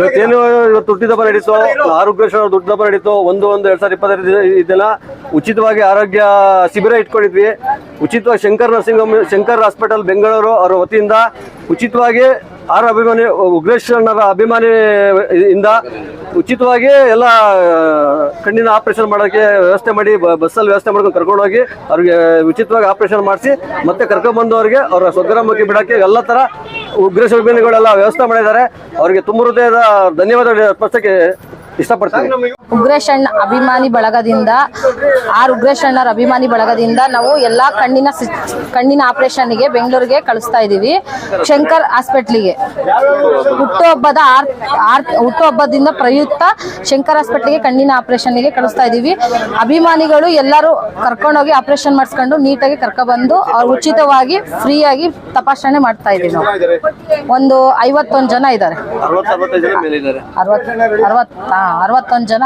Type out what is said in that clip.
ಇವತ್ತೇನು ಇವತ್ತು ಹುಟ್ಟಿದಬ್ಬ ನಡೀತು ಆರೋಗ್ಯ ದುಡ್ಡು ದಬ್ಬ ನಡೀತು, ಒಂದು ಒಂದು ಎರಡ್ ಸಾವಿರದ ಇಪ್ಪತ್ತೈದು ಇದೆಲ್ಲ ಉಚಿತವಾಗಿ ಆರೋಗ್ಯ ಶಿಬಿರ ಇಟ್ಕೊಂಡಿದ್ವಿ. ಉಚಿತವಾಗಿ Shankar nursing home, Shankar hospital Bengaluru ಅವರ ವತಿಯಿಂದ ಉಚಿತವಾಗಿ ಆರು ಅಭಿಮಾನಿ ಉಗ್ರೇಶ್ವರನರ ಅಭಿಮಾನಿ ಇಂದ ಉಚಿತವಾಗಿ ಎಲ್ಲ ಕಣ್ಣಿನ ಆಪರೇಷನ್ ಮಾಡೋಕ್ಕೆ ವ್ಯವಸ್ಥೆ ಮಾಡಿ ಬಸ್ಸಲ್ಲಿ ವ್ಯವಸ್ಥೆ ಮಾಡ್ಕೊಂಡು ಕರ್ಕೊಂಡೋಗಿ ಅವ್ರಿಗೆ ಉಚಿತವಾಗಿ ಆಪರೇಷನ್ ಮಾಡಿಸಿ, ಮತ್ತೆ ಕರ್ಕೊಂಡ್ಬಂದವ್ರಿಗೆ ಅವರ ಸ್ವಗ್ರಾಮಕ್ಕೆ ಬಿಡೋಕ್ಕೆ ಎಲ್ಲ ಥರ ಉಗ್ರೇಶ್ವರ ಅಭಿಮಾನಿಗಳೆಲ್ಲ ವ್ಯವಸ್ಥೆ ಮಾಡಿದ್ದಾರೆ. ಅವರಿಗೆ ತುಂಬ ಹೃದಯದ ಧನ್ಯವಾದ ಅರ್ಪಿಸೋಕ್ಕೆ ಇಷ್ಟಪಡ್ತೀನಿ. ಉಗ್ರೇಶಣ್ಣ ಅಭಿಮಾನಿ ಬಳಗದಿಂದ ಆರ್ ಉಗ್ರೇಶಣ್ಣರ ಅಭಿಮಾನಿ ಬಳಗದಿಂದ ನಾವು ಎಲ್ಲಾ ಕಣ್ಣಿನ ಕಣ್ಣಿನ ಕಣ್ಣಿನ ಆಪರೇಷನ್ಗೆ ಬೆಂಗಳೂರಿಗೆ ಕಳಿಸ್ತಾ ಇದೀವಿ ಶಂಕರ್ ಹಾಸ್ಪಿಟ್ಲಿಗೆ. ಹುಟ್ಟುಹಬ್ಬದ ಆರ್ ಆರ್ ಹುಟ್ಟುಹಬ್ಬದಿಂದ ಪ್ರಯುಕ್ತ ಶಂಕರ್ ಹಾಸ್ಪಿಟ್ಲಿಗೆ ಕಣ್ಣಿನ ಆಪರೇಷನ್ಗೆ ಕಳಿಸ್ತಾ ಇದೀವಿ ಅಭಿಮಾನಿಗಳು ಎಲ್ಲರೂ ಕರ್ಕೊಂಡೋಗಿ ಆಪರೇಷನ್ ಮಾಡಿಸ್ಕೊಂಡು ನೀಟಾಗಿ ಕರ್ಕೊಬಂದು ಅವ್ರು ಉಚಿತವಾಗಿ ಫ್ರೀಯಾಗಿ ತಪಾಸಣೆ ಮಾಡ್ತಾ ಇದೀವಿ ನಾವು. ಒಂದು ಐವತ್ತೊಂದು ಜನ ಇದ್ದಾರೆ. ಅರವತ್ತು ಅರವತ್ತೈದು ಜನ